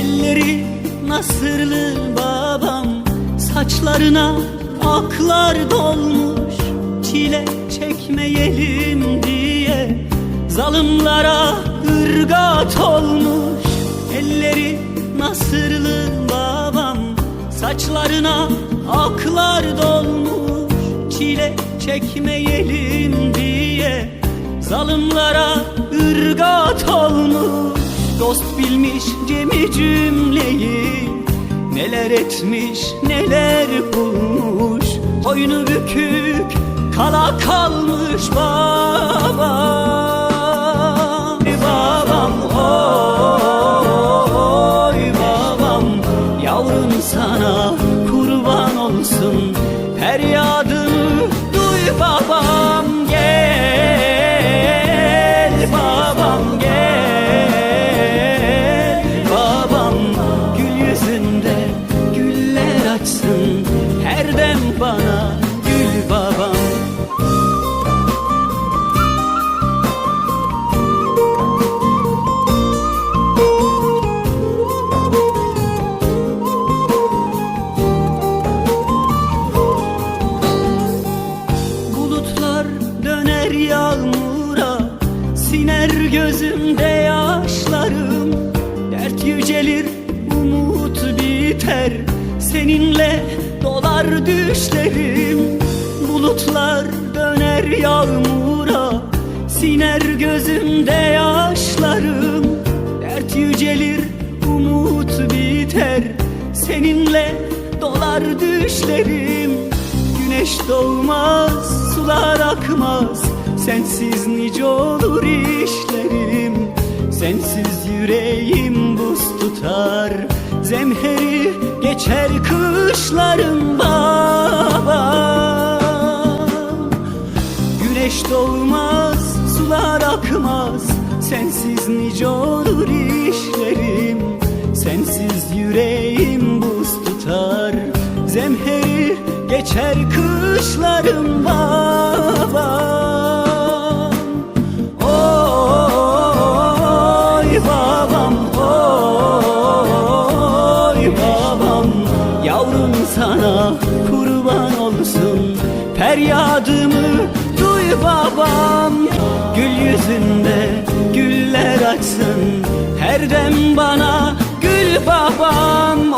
Elleri nasırlı babam Saçlarına aklar dolmuş Çile çekmeyelim diye Zalımlara ırgat olmuş. Elleri nasırlı babam Saçlarına aklar dolmuş Çile çekmeyelim diye Zalımlara ırgat olmuş Dost bilmiş cemi cümleyi. Neler etmiş neler bulmuş. Boynu bükük kala kalmış babam gözümde yaşlarım. Dert yücelir umut biter. Seninle dolar düşlerim. Bulutlar döner yağmura. Siner gözümde yaşlarım. Dert yücelir umut biter. Seninle dolar düşlerim. Güneş doğmaz, sular akmaz Sensiz nice olur işlerim. Sensiz yüreğim buz tutar. Zemheri geçer kışlarım baba. Güneş doğmaz, sular akmaz. Sensiz nice olur işlerim. Sensiz yüreğim buz tutar. Zemheri geçer kışlarım babam sana kurban olsun. Feryadımı duy babam. Gül yüzünde güller açsın. Her dem bana gül babam